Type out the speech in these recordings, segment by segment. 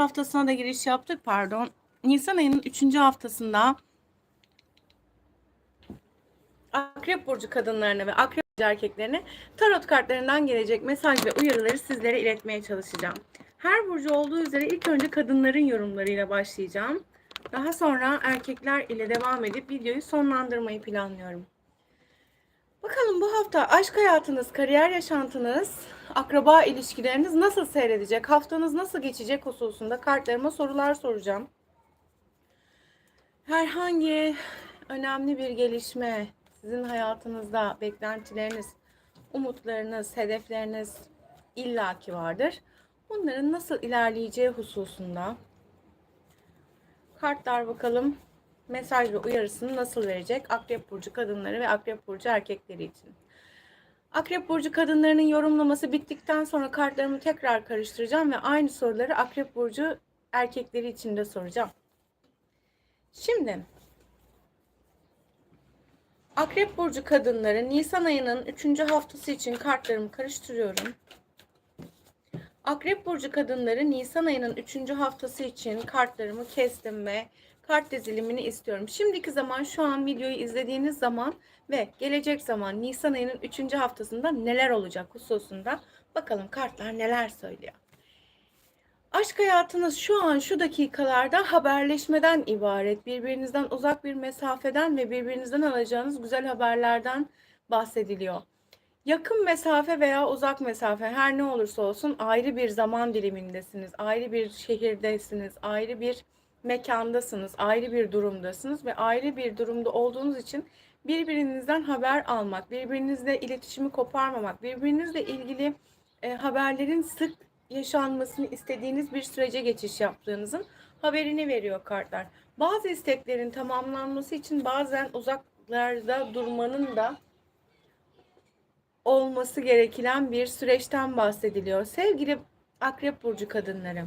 haftasına da giriş yaptık pardon. Nisan ayının 3. haftasında Akrep burcu kadınlarına ve Akrep burcu erkeklerine tarot kartlarından gelecek mesaj ve uyarıları sizlere iletmeye çalışacağım. Her burcu olduğu üzere ilk önce kadınların yorumlarıyla başlayacağım. Daha sonra erkekler ile devam edip videoyu sonlandırmayı planlıyorum. Bakalım bu hafta aşk hayatınız, kariyer yaşantınız, akraba ilişkileriniz nasıl seyredecek, haftanız nasıl geçecek hususunda kartlarıma sorular soracağım. Herhangi önemli bir gelişme sizin hayatınızda beklentileriniz, umutlarınız, hedefleriniz illaki vardır. Bunların nasıl ilerleyeceği hususunda kartlar bakalım mesaj ve uyarısını nasıl verecek Akrep Burcu kadınları ve Akrep Burcu erkekleri için. Akrep Burcu kadınlarının yorumlaması bittikten sonra kartlarımı tekrar karıştıracağım ve aynı soruları Akrep Burcu erkekleri için de soracağım. Şimdi Akrep Burcu kadınları Nisan ayının 3. haftası için kartlarımı karıştırıyorum. Akrep Burcu kadınları Nisan ayının 3. haftası için kartlarımı kestim ve kart dizilimini istiyorum. Şimdiki zaman şu an videoyu izlediğiniz zaman ve gelecek zaman Nisan ayının 3. haftasında neler olacak hususunda bakalım kartlar neler söylüyor. Aşk hayatınız şu an şu dakikalarda haberleşmeden ibaret. Birbirinizden uzak bir mesafeden ve birbirinizden alacağınız güzel haberlerden bahsediliyor. Yakın mesafe veya uzak mesafe her ne olursa olsun ayrı bir zaman dilimindesiniz. Ayrı bir şehirdesiniz. Ayrı bir mekandasınız. Ayrı bir durumdasınız ve ayrı bir durumda olduğunuz için birbirinizden haber almak, birbirinizle iletişimi koparmamak, birbirinizle ilgili e, haberlerin sık yaşanmasını istediğiniz bir sürece geçiş yaptığınızın haberini veriyor kartlar. Bazı isteklerin tamamlanması için bazen uzaklarda durmanın da olması gereken bir süreçten bahsediliyor. Sevgili Akrep Burcu kadınları.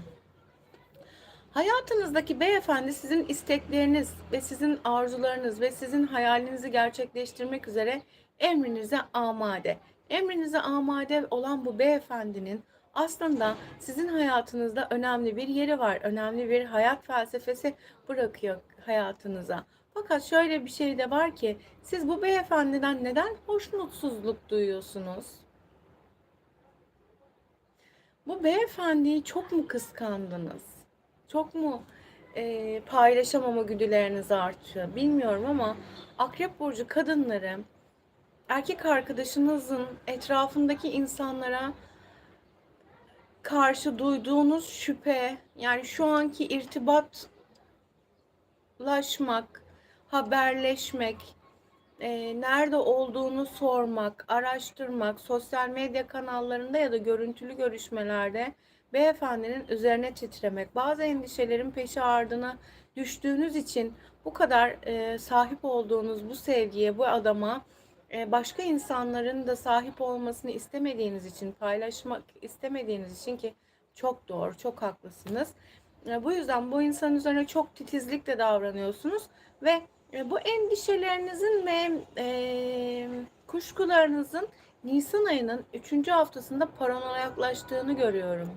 Hayatınızdaki beyefendi sizin istekleriniz ve sizin arzularınız ve sizin hayalinizi gerçekleştirmek üzere emrinize amade. Emrinize amade olan bu beyefendinin aslında sizin hayatınızda önemli bir yeri var. Önemli bir hayat felsefesi bırakıyor hayatınıza. Fakat şöyle bir şey de var ki siz bu beyefendiden neden hoşnutsuzluk duyuyorsunuz? Bu beyefendiyi çok mu kıskandınız? Çok mu e, paylaşamama güdüleriniz artıyor? Bilmiyorum ama Akrep Burcu kadınları erkek arkadaşınızın etrafındaki insanlara karşı duyduğunuz şüphe, yani şu anki irtibatlaşmak, haberleşmek, e, nerede olduğunu sormak, araştırmak, sosyal medya kanallarında ya da görüntülü görüşmelerde beyefendinin üzerine titremek, bazı endişelerin peşi ardına düştüğünüz için bu kadar e, sahip olduğunuz bu sevgiye, bu adama e, başka insanların da sahip olmasını istemediğiniz için, paylaşmak istemediğiniz için ki çok doğru, çok haklısınız. E, bu yüzden bu insan üzerine çok titizlikle davranıyorsunuz ve e, bu endişelerinizin ve e, kuşkularınızın Nisan ayının 3. haftasında paranoyaklaştığını görüyorum.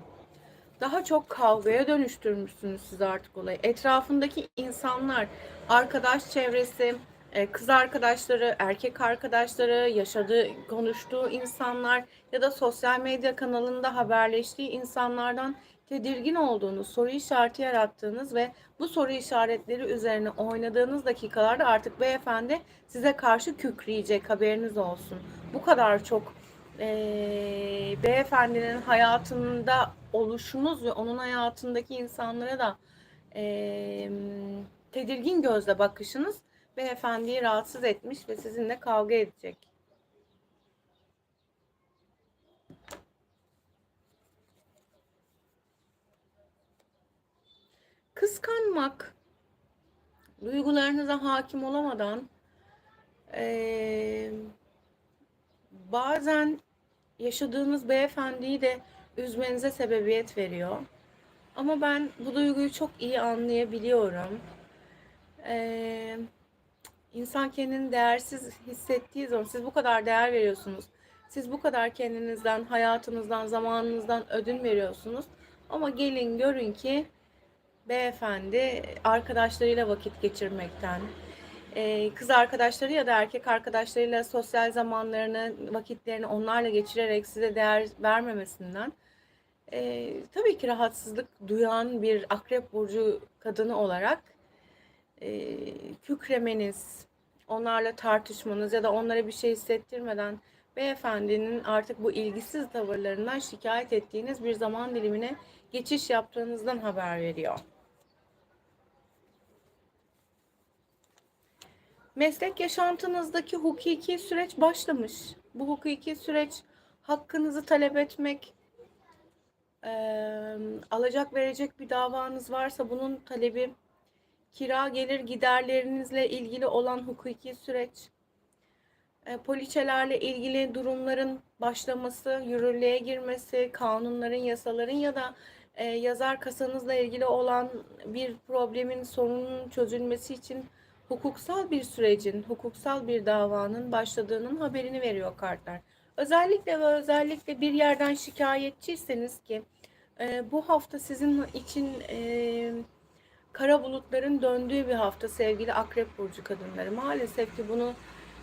Daha çok kavgaya dönüştürmüşsünüz siz artık olayı. Etrafındaki insanlar, arkadaş çevresi, e, kız arkadaşları, erkek arkadaşları, yaşadığı, konuştuğu insanlar ya da sosyal medya kanalında haberleştiği insanlardan tedirgin olduğunuz, soru işareti yarattığınız ve bu soru işaretleri üzerine oynadığınız dakikalarda artık beyefendi size karşı kükreyecek haberiniz olsun. Bu kadar çok e, beyefendinin hayatında oluşunuz ve onun hayatındaki insanlara da e, tedirgin gözle bakışınız beyefendiyi rahatsız etmiş ve sizinle kavga edecek. Kıskanmak, duygularınıza hakim olamadan ee, bazen yaşadığınız beyefendiyi de üzmenize sebebiyet veriyor. Ama ben bu duyguyu çok iyi anlayabiliyorum. Ee, insan kendini değersiz hissettiği zaman siz bu kadar değer veriyorsunuz. Siz bu kadar kendinizden, hayatınızdan, zamanınızdan ödün veriyorsunuz. Ama gelin görün ki beyefendi arkadaşlarıyla vakit geçirmekten, e, kız arkadaşları ya da erkek arkadaşlarıyla sosyal zamanlarını, vakitlerini onlarla geçirerek size değer vermemesinden e, tabii ki rahatsızlık duyan bir akrep burcu kadını olarak e, kükremeniz, onlarla tartışmanız ya da onlara bir şey hissettirmeden beyefendinin artık bu ilgisiz tavırlarından şikayet ettiğiniz bir zaman dilimine geçiş yaptığınızdan haber veriyor. Meslek yaşantınızdaki hukuki süreç başlamış. Bu hukuki süreç hakkınızı talep etmek, eee, alacak verecek bir davanız varsa bunun talebi, kira gelir giderlerinizle ilgili olan hukuki süreç, e, poliçelerle ilgili durumların başlaması, yürürlüğe girmesi, kanunların, yasaların ya da e, yazar kasanızla ilgili olan bir problemin sorunun çözülmesi için hukuksal bir sürecin, hukuksal bir davanın başladığının haberini veriyor kartlar. Özellikle ve özellikle bir yerden şikayetçiyseniz ki e, bu hafta sizin için e, kara bulutların döndüğü bir hafta sevgili Akrep Burcu kadınları. Maalesef ki bunu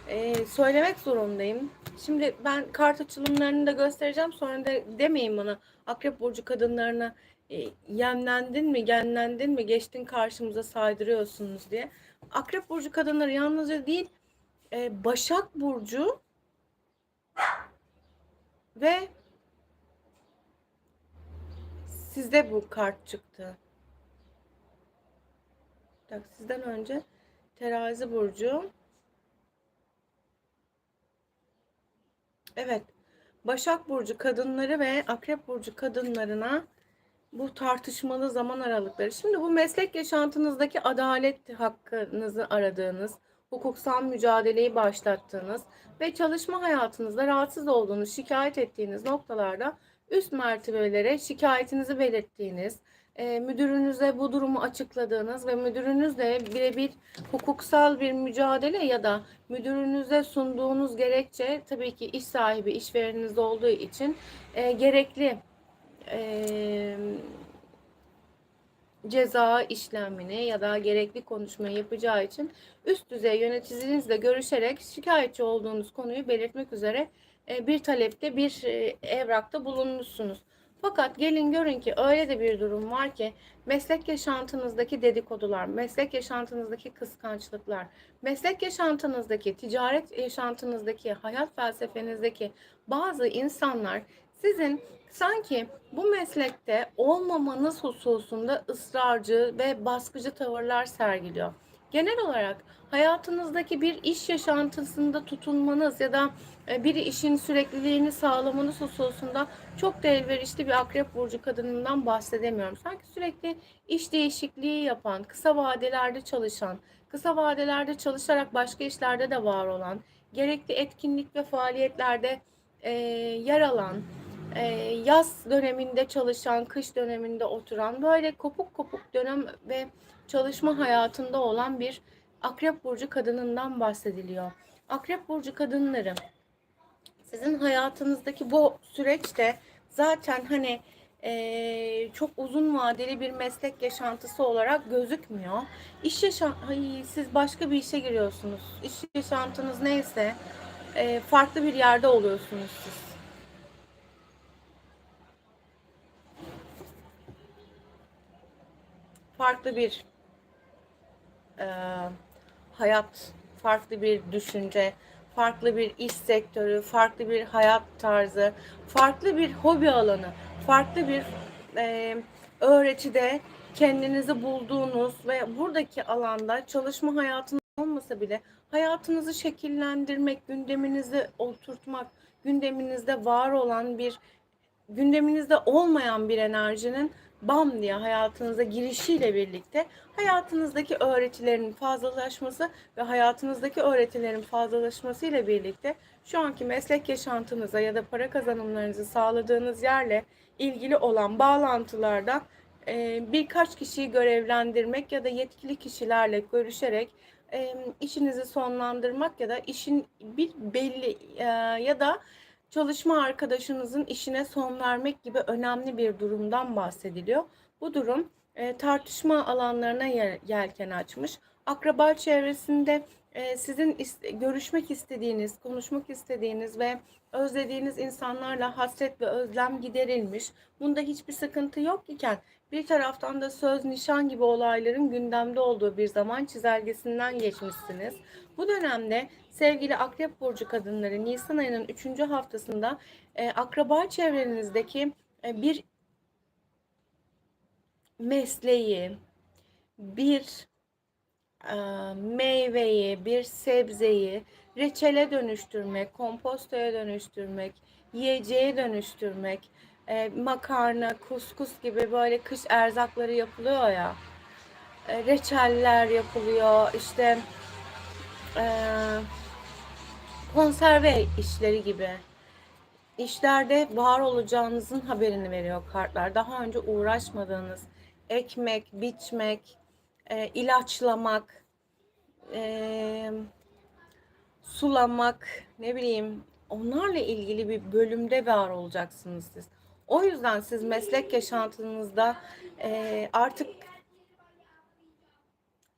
e, söylemek zorundayım. Şimdi ben kart açılımlarını da göstereceğim. Sonra da demeyin bana Akrep Burcu kadınlarına e, yemlendin mi, genlendin mi, geçtin karşımıza saydırıyorsunuz diye. Akrep Burcu kadınları yalnızca değil, e, Başak Burcu ve sizde bu kart çıktı. Bak sizden önce Terazi Burcu. Evet. Başak Burcu kadınları ve Akrep Burcu kadınlarına bu tartışmalı zaman aralıkları. Şimdi bu meslek yaşantınızdaki adalet hakkınızı aradığınız, hukuksal mücadeleyi başlattığınız ve çalışma hayatınızda rahatsız olduğunuz, şikayet ettiğiniz noktalarda üst mertebelere şikayetinizi belirttiğiniz, e, müdürünüze bu durumu açıkladığınız ve müdürünüzle birebir hukuksal bir mücadele ya da müdürünüze sunduğunuz gerekçe tabii ki iş sahibi, işvereniniz olduğu için e, gerekli e, ceza işlemini ya da gerekli konuşmayı yapacağı için üst düzey yöneticinizle görüşerek şikayetçi olduğunuz konuyu belirtmek üzere e, bir talepte bir e, evrakta bulunmuşsunuz. Fakat gelin görün ki öyle de bir durum var ki meslek yaşantınızdaki dedikodular, meslek yaşantınızdaki kıskançlıklar, meslek yaşantınızdaki, ticaret yaşantınızdaki, hayat felsefenizdeki bazı insanlar sizin sanki bu meslekte olmamanız hususunda ısrarcı ve baskıcı tavırlar sergiliyor. Genel olarak hayatınızdaki bir iş yaşantısında tutunmanız ya da e, bir işin sürekliliğini sağlamanız hususunda çok da elverişli bir akrep burcu kadınından bahsedemiyorum. Sanki sürekli iş değişikliği yapan, kısa vadelerde çalışan, kısa vadelerde çalışarak başka işlerde de var olan, gerekli etkinlik ve faaliyetlerde e, yer alan, e, yaz döneminde çalışan, kış döneminde oturan, böyle kopuk kopuk dönem ve çalışma hayatında olan bir Akrep Burcu kadınından bahsediliyor. Akrep Burcu kadınları sizin hayatınızdaki bu süreçte zaten hani e, çok uzun vadeli bir meslek yaşantısı olarak gözükmüyor. İş yaşam Ay, siz başka bir işe giriyorsunuz. İş yaşantınız neyse e, farklı bir yerde oluyorsunuz siz. Farklı bir e, hayat, farklı bir düşünce, farklı bir iş sektörü, farklı bir hayat tarzı, farklı bir hobi alanı, farklı bir e, öğretide kendinizi bulduğunuz ve buradaki alanda çalışma hayatınız olmasa bile hayatınızı şekillendirmek, gündeminizi oturtmak, gündeminizde var olan bir gündeminizde olmayan bir enerjinin bam diye hayatınıza girişiyle birlikte hayatınızdaki öğretilerin fazlalaşması ve hayatınızdaki öğretilerin fazlalaşması ile birlikte şu anki meslek yaşantınıza ya da para kazanımlarınızı sağladığınız yerle ilgili olan bağlantılarda e, birkaç kişiyi görevlendirmek ya da yetkili kişilerle görüşerek e, işinizi sonlandırmak ya da işin bir belli e, ya da çalışma arkadaşınızın işine son vermek gibi önemli bir durumdan bahsediliyor. Bu durum e, tartışma alanlarına yel- yelken açmış. Akraba çevresinde e, sizin is- görüşmek istediğiniz, konuşmak istediğiniz ve özlediğiniz insanlarla hasret ve özlem giderilmiş. Bunda hiçbir sıkıntı yok iken bir taraftan da söz, nişan gibi olayların gündemde olduğu bir zaman çizelgesinden geçmişsiniz. Bu dönemde sevgili Akrep Burcu kadınları Nisan ayının 3. haftasında e, akraba çevrenizdeki e, bir mesleği, bir e, meyveyi, bir sebzeyi reçele dönüştürmek, kompostoya dönüştürmek, yiyeceğe dönüştürmek, e, makarna, kuskus gibi böyle kış erzakları yapılıyor ya. E, reçeller yapılıyor, işte e, konserve işleri gibi işlerde var olacağınızın haberini veriyor kartlar. Daha önce uğraşmadığınız ekmek, biçmek, e, ilaçlamak, e, sulamak, ne bileyim onlarla ilgili bir bölümde var olacaksınız siz. O yüzden siz meslek yaşantınızda e, artık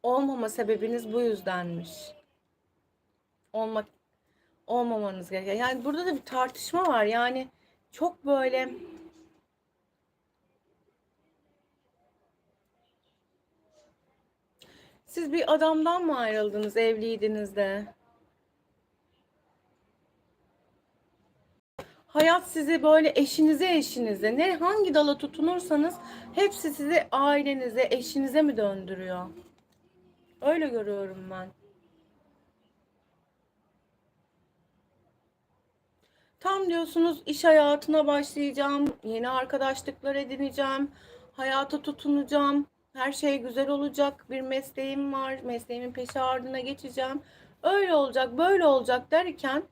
olmama sebebiniz bu yüzdenmiş. Olmak olmamanız gereken. Yani burada da bir tartışma var. Yani çok böyle siz bir adamdan mı ayrıldınız evliydiniz de? Hayat sizi böyle eşinize eşinize ne hangi dala tutunursanız hepsi sizi ailenize, eşinize mi döndürüyor? Öyle görüyorum ben. Tam diyorsunuz iş hayatına başlayacağım, yeni arkadaşlıklar edineceğim, hayata tutunacağım, her şey güzel olacak, bir mesleğim var, mesleğimin peşi ardına geçeceğim. Öyle olacak, böyle olacak derken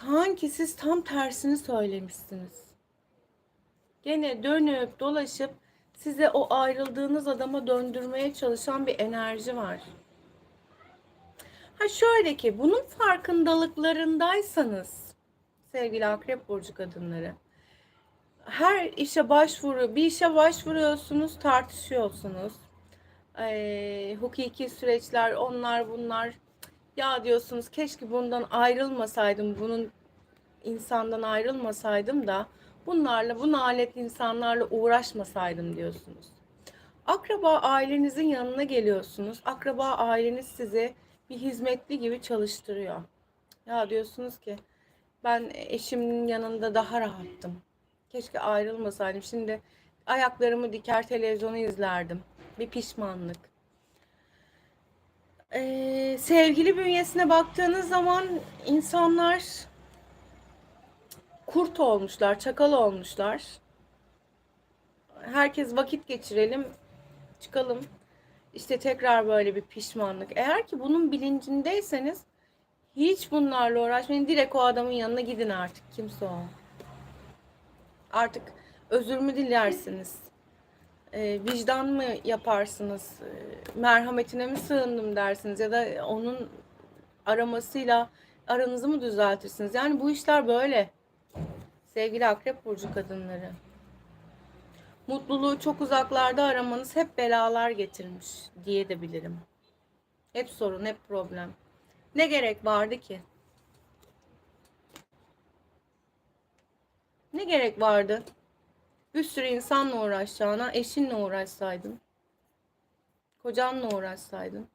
sanki siz tam tersini söylemişsiniz. Gene dönüp dolaşıp size o ayrıldığınız adama döndürmeye çalışan bir enerji var. Ha şöyle ki bunun farkındalıklarındaysanız sevgili akrep burcu kadınları. Her işe başvuru, bir işe başvuruyorsunuz, tartışıyorsunuz. Ee, hukuki süreçler, onlar bunlar. Ya diyorsunuz keşke bundan ayrılmasaydım, bunun insandan ayrılmasaydım da bunlarla, bu nalet insanlarla uğraşmasaydım diyorsunuz. Akraba ailenizin yanına geliyorsunuz. Akraba aileniz sizi bir hizmetli gibi çalıştırıyor. Ya diyorsunuz ki ben eşimin yanında daha rahattım. Keşke ayrılmasaydım. Şimdi ayaklarımı diker televizyonu izlerdim. Bir pişmanlık. Ee, sevgili bünyesine baktığınız zaman insanlar kurt olmuşlar, çakal olmuşlar. Herkes vakit geçirelim, çıkalım. İşte tekrar böyle bir pişmanlık. Eğer ki bunun bilincindeyseniz hiç bunlarla uğraşmayın. Direkt o adamın yanına gidin artık. Kimse o. Artık özür mü dilersiniz? Ee, vicdan mı yaparsınız? Ee, merhametine mi sığındım dersiniz? Ya da onun aramasıyla aranızı mı düzeltirsiniz? Yani bu işler böyle. Sevgili Akrep Burcu kadınları. Mutluluğu çok uzaklarda aramanız hep belalar getirmiş diye de bilirim. Hep sorun, hep problem. Ne gerek vardı ki? Ne gerek vardı? Bir sürü insanla uğraşacağına eşinle uğraşsaydın. Kocanla uğraşsaydın.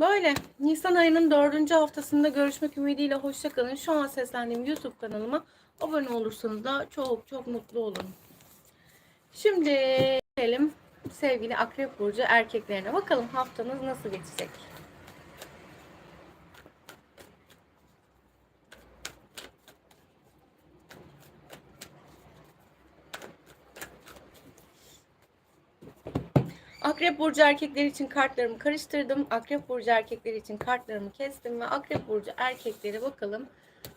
Böyle Nisan ayının dördüncü haftasında görüşmek ümidiyle hoşçakalın. Şu an seslendiğim YouTube kanalıma abone olursanız da çok çok mutlu olurum. Şimdi sevgili Akrep Burcu erkeklerine. Bakalım haftanız nasıl geçecek? Akrep burcu erkekleri için kartlarımı karıştırdım. Akrep burcu erkekleri için kartlarımı kestim ve Akrep burcu erkekleri bakalım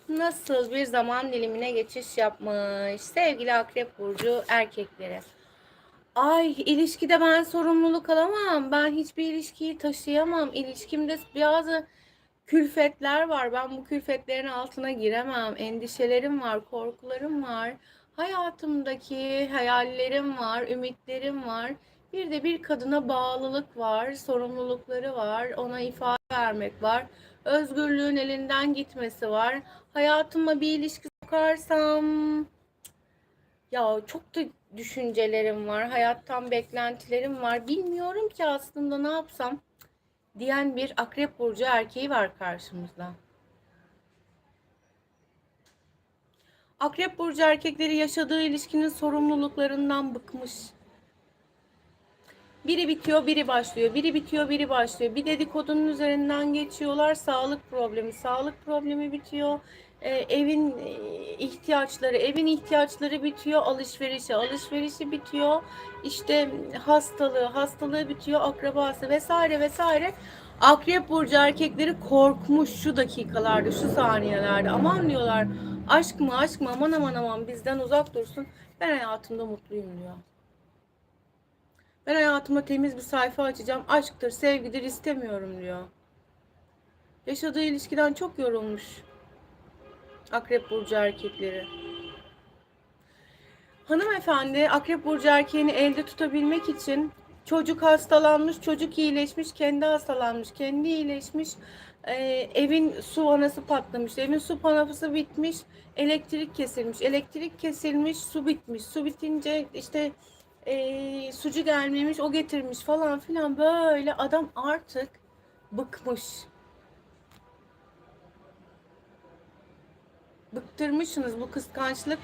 nasıl bir zaman dilimine geçiş yapmış. Sevgili Akrep burcu erkekleri. Ay ilişkide ben sorumluluk alamam. Ben hiçbir ilişkiyi taşıyamam. İlişkimde bazı Külfetler var. Ben bu külfetlerin altına giremem. Endişelerim var, korkularım var. Hayatımdaki hayallerim var, ümitlerim var. Bir de bir kadına bağlılık var, sorumlulukları var, ona ifade vermek var. Özgürlüğün elinden gitmesi var. Hayatıma bir ilişki sokarsam ya çok da düşüncelerim var, hayattan beklentilerim var. Bilmiyorum ki aslında ne yapsam diyen bir akrep burcu erkeği var karşımızda. Akrep burcu erkekleri yaşadığı ilişkinin sorumluluklarından bıkmış. Biri bitiyor, biri başlıyor. Biri bitiyor, biri başlıyor. Bir dedikodunun üzerinden geçiyorlar. Sağlık problemi, sağlık problemi bitiyor. Ee, evin e, ihtiyaçları, evin ihtiyaçları bitiyor. Alışverişi, alışverişi bitiyor. İşte hastalığı, hastalığı bitiyor. Akrabası vesaire vesaire. Akrep burcu erkekleri korkmuş şu dakikalarda, şu saniyelerde. Aman diyorlar aşk mı aşk mı aman aman aman bizden uzak dursun. Ben hayatımda mutluyum diyor. Ben hayatıma temiz bir sayfa açacağım. Aşktır, sevgidir istemiyorum diyor. Yaşadığı ilişkiden çok yorulmuş. Akrep burcu erkekleri. Hanımefendi Akrep burcu erkeğini elde tutabilmek için çocuk hastalanmış, çocuk iyileşmiş, kendi hastalanmış, kendi iyileşmiş. Ee, evin su vanası patlamış, evin su vanası bitmiş, elektrik kesilmiş, elektrik kesilmiş, su bitmiş, su bitince işte e, sucu gelmemiş, o getirmiş falan filan böyle adam artık bıkmış. Bıktırmışsınız bu kıskançlık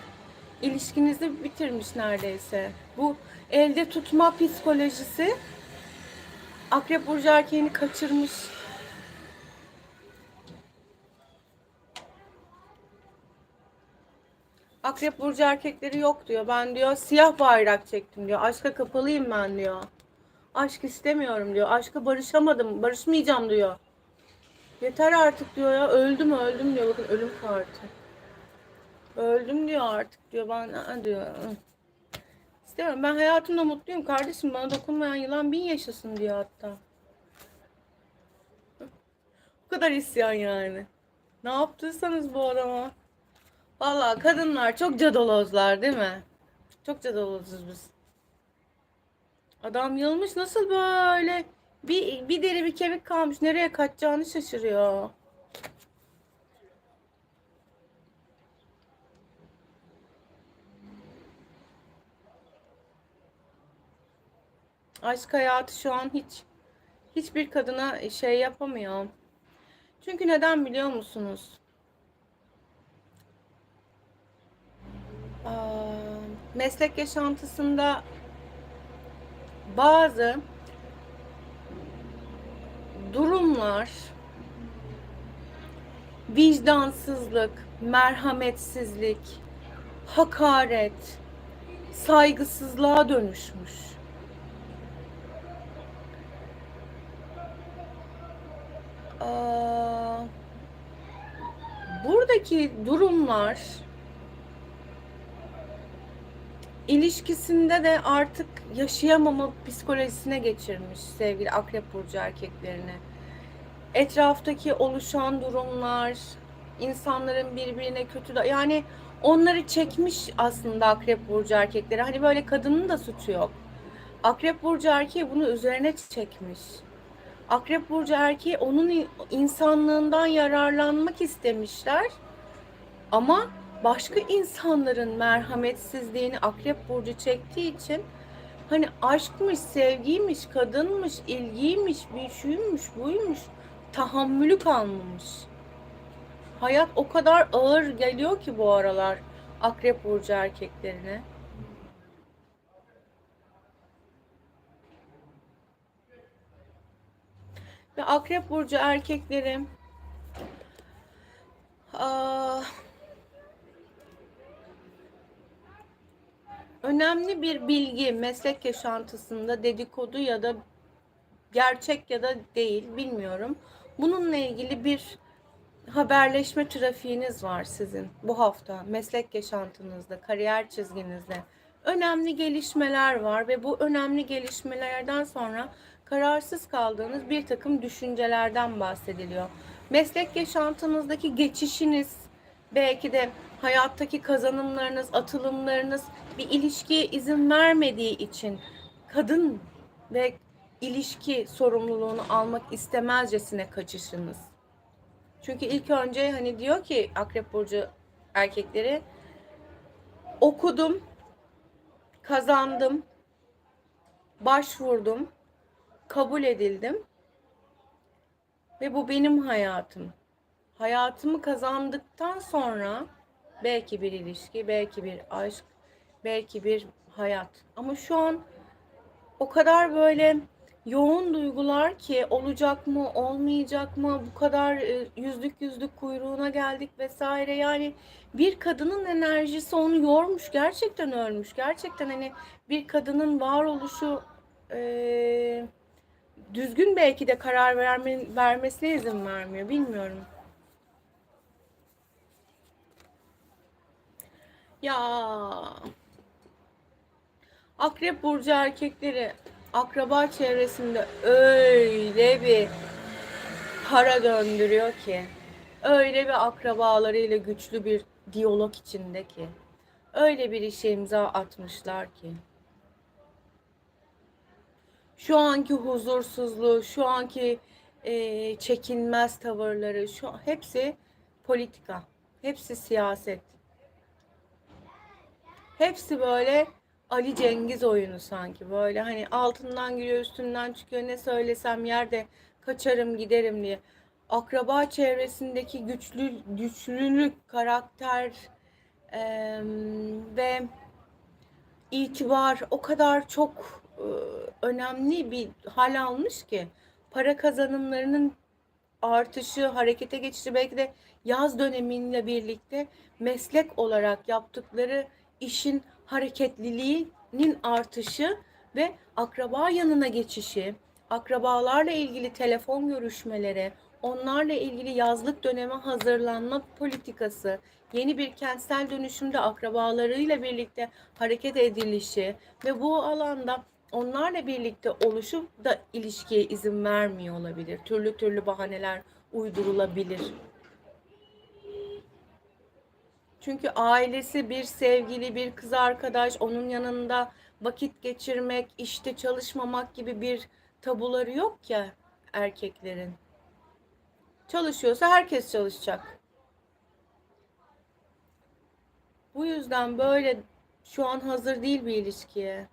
ilişkinizi bitirmiş neredeyse. Bu elde tutma psikolojisi Akrep Burcu erkeğini kaçırmış. Akrep burcu erkekleri yok diyor. Ben diyor siyah bayrak çektim diyor. Aşka kapalıyım ben diyor. Aşk istemiyorum diyor. Aşka barışamadım. Barışmayacağım diyor. Yeter artık diyor ya. Öldüm öldüm diyor. Bakın ölüm kartı. Öldüm diyor artık diyor. Ben "Aa," diyor. İstemiyorum. Ben hayatımda mutluyum kardeşim. Bana dokunmayan yılan bin yaşasın diyor hatta. Bu kadar isyan yani. Ne yaptıysanız bu adama. Vallahi kadınlar çok cadalozlar değil mi? Çok cadalozuz biz. Adam yılmış nasıl böyle bir, bir deri bir kemik kalmış nereye kaçacağını şaşırıyor. Aşk hayatı şu an hiç hiçbir kadına şey yapamıyor. Çünkü neden biliyor musunuz? Aa, meslek yaşantısında bazı durumlar vicdansızlık, merhametsizlik, hakaret, saygısızlığa dönüşmüş. Aa, buradaki durumlar ilişkisinde de artık yaşayamama psikolojisine geçirmiş sevgili akrep burcu erkeklerini. Etraftaki oluşan durumlar, insanların birbirine kötü da yani onları çekmiş aslında akrep burcu erkekleri. Hani böyle kadının da suçu yok. Akrep burcu erkeği bunu üzerine çekmiş. Akrep burcu erkeği onun insanlığından yararlanmak istemişler. Ama başka insanların merhametsizliğini Akrep burcu çektiği için hani aşkmış, sevgiymiş, kadınmış, ilgiymiş, bir şuymuş, buymuş tahammülü kalmamış. Hayat o kadar ağır geliyor ki bu aralar Akrep burcu erkeklerine. Ve Akrep burcu erkekleri aa, önemli bir bilgi meslek yaşantısında dedikodu ya da gerçek ya da değil bilmiyorum. Bununla ilgili bir haberleşme trafiğiniz var sizin bu hafta meslek yaşantınızda, kariyer çizginizde. Önemli gelişmeler var ve bu önemli gelişmelerden sonra kararsız kaldığınız bir takım düşüncelerden bahsediliyor. Meslek yaşantınızdaki geçişiniz, belki de hayattaki kazanımlarınız, atılımlarınız bir ilişkiye izin vermediği için kadın ve ilişki sorumluluğunu almak istemezcesine kaçışınız. Çünkü ilk önce hani diyor ki Akrep Burcu erkekleri okudum, kazandım, başvurdum, kabul edildim ve bu benim hayatım. Hayatımı kazandıktan sonra belki bir ilişki, belki bir aşk, belki bir hayat. Ama şu an o kadar böyle yoğun duygular ki olacak mı, olmayacak mı, bu kadar e, yüzlük yüzlük kuyruğuna geldik vesaire. Yani bir kadının enerjisi onu yormuş, gerçekten ölmüş. Gerçekten hani bir kadının varoluşu e, düzgün belki de karar verme, vermesine izin vermiyor. Bilmiyorum. Ya Akrep burcu erkekleri akraba çevresinde öyle bir para döndürüyor ki öyle bir akrabalarıyla güçlü bir diyalog içinde ki öyle bir işe imza atmışlar ki şu anki huzursuzluğu, şu anki e, çekinmez tavırları, şu hepsi politika, hepsi siyaset. Hepsi böyle Ali Cengiz oyunu sanki böyle hani altından giriyor üstünden çıkıyor ne söylesem yerde kaçarım giderim diye. Akraba çevresindeki güçlü güçlülük, karakter e, ve itibar o kadar çok önemli bir hal almış ki para kazanımlarının artışı, harekete geçişi belki de yaz dönemiyle birlikte meslek olarak yaptıkları işin hareketliliğinin artışı ve akraba yanına geçişi, akrabalarla ilgili telefon görüşmeleri, onlarla ilgili yazlık döneme hazırlanma politikası, yeni bir kentsel dönüşümde akrabalarıyla birlikte hareket edilişi ve bu alanda onlarla birlikte oluşup da ilişkiye izin vermiyor olabilir. Türlü türlü bahaneler uydurulabilir. Çünkü ailesi bir sevgili, bir kız arkadaş, onun yanında vakit geçirmek, işte çalışmamak gibi bir tabuları yok ya erkeklerin. Çalışıyorsa herkes çalışacak. Bu yüzden böyle şu an hazır değil bir ilişkiye.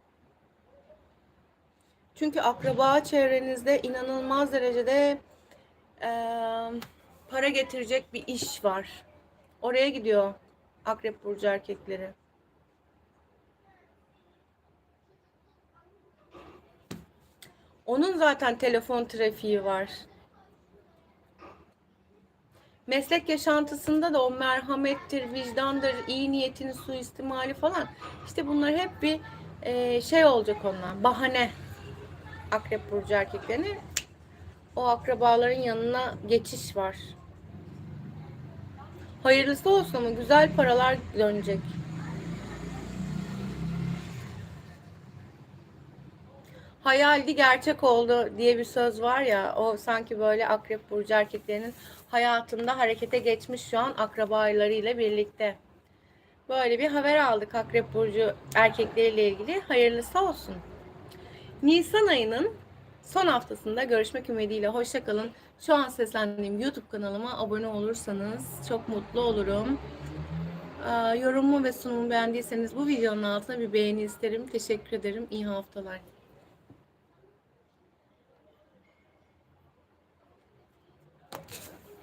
Çünkü akraba çevrenizde inanılmaz derecede e, para getirecek bir iş var. Oraya gidiyor Akrep burcu erkekleri. Onun zaten telefon trafiği var. Meslek yaşantısında da o merhamettir, vicdandır, iyi niyetin suistimali falan. İşte bunlar hep bir şey olacak onlar. Bahane. Akrep burcu erkeklerine o akrabaların yanına geçiş var. Hayırlısı olsun ama güzel paralar dönecek. Hayaldi gerçek oldu diye bir söz var ya o sanki böyle akrep burcu erkeklerinin hayatında harekete geçmiş şu an akrabalarıyla birlikte. Böyle bir haber aldık akrep burcu erkekleriyle ilgili. Hayırlısı olsun. Nisan ayının son haftasında görüşmek ümidiyle. Hoşçakalın. Şu an seslendiğim YouTube kanalıma abone olursanız çok mutlu olurum. Ee, yorumumu ve sunumu beğendiyseniz bu videonun altına bir beğeni isterim. Teşekkür ederim. İyi haftalar.